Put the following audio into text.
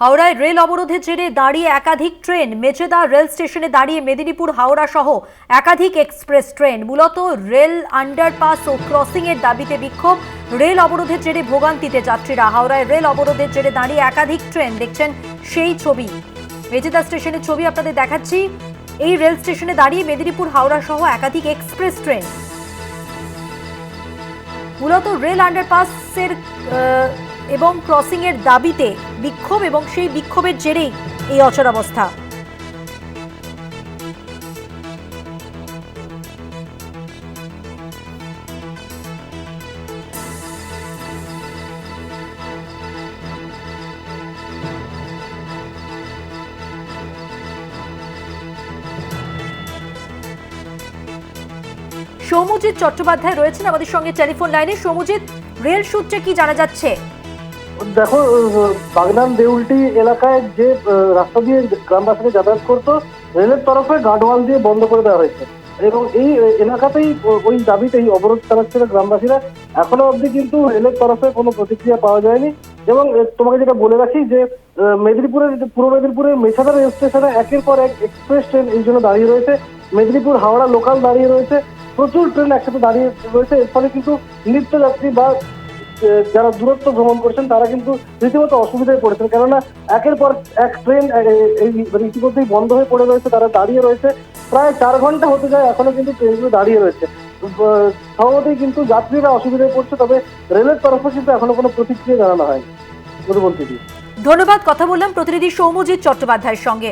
হাওড়ায় রেল অবরোধের জেরে দাঁড়িয়ে একাধিক ট্রেন মেচেদা রেল স্টেশনে দাঁড়িয়ে মেদিনীপুর, হাওড়া সহ একাধিক এক্সপ্রেস ট্রেন, মূলত রেল আন্ডারপাস ও ক্রসিং এর দাবিতে বিক্ষোভ। রেল অবরোধের জেরে ভোগান্তিতে যাত্রীরা হাওড়ায় রেল অবরোধের জেরে দাঁড়িয়ে একাধিক ট্রেন দেখছেন সেই ছবি। মেচেদা স্টেশনের ছবি আপনাদের দেখাচ্ছি। এই রেল স্টেশনে দাঁড়িয়ে মেদিনীপুর, হাওড়া সহ একাধিক এক্সপ্রেস ট্রেন। মূলত রেল আন্ডারপাসের এবং ক্রসিং এর দাবিতে বিক্ষোভ এবং সেই বিক্ষোভের জেরেই এই অচলাবস্থা সৌমজিৎ চট্টোপাধ্যায় রয়েছেন আমাদের সঙ্গে টেলিফোন লাইনে। সৌমজিৎ রেল সূত্রে কি জানা যাচ্ছে? দেখো বাগনান দেউলটি এলাকায় যে রাস্তা দিয়ে গ্রামবাসীরা যাতায়াত করতো, রেলের তরফে গার্ডওয়াল দিয়ে বন্ধ করে দেওয়া হয়েছে। এবং এই এলাকাতেই ওই দাবিতেই অবরোধ চালাচ্ছিল গ্রামবাসীরা। এখনও অবধি কিন্তু রেলের তরফে কোনো প্রতিক্রিয়া পাওয়া যায়নি। এবং তোমাকে যেটা বলে রাখি যে মেদিনীপুরের, পূর্ব মেদিনীপুরের মেছাদা রেল স্টেশনে একের পর এক এক্সপ্রেস ট্রেন এই জন্য দাঁড়িয়ে রয়েছে। মেদিনীপুর, হাওড়া লোকাল দাঁড়িয়ে রয়েছে। প্রচুর ট্রেন একসাথে দাঁড়িয়ে রয়েছে। এর ফলে কিন্তু নিত্যযাত্রী বা যারা দূরত্ব ভ্রমণ করছেন, তারা কিন্তু রীতিমতো অসুবিধায় পড়েছেন। কেননা একের পর এক ট্রেন এই মানে ইতিমধ্যেই বন্ধ হয়ে পড়ে রয়েছে, তারা দাঁড়িয়ে রয়েছে। প্রায় চার ঘণ্টা হতে যায় এখনও কিন্তু ট্রেনগুলো দাঁড়িয়ে রয়েছে। স্বভাবতই কিন্তু যাত্রীরা অসুবিধায় পড়ছে, তবে রেলের তরফে কিন্তু এখনও কোনো প্রতিক্রিয়া জানানো হয়নি। ধন্যবাদ, কথা বললাম প্রতিনিধি সৌমজিৎ চট্টোপাধ্যায়ের সঙ্গে।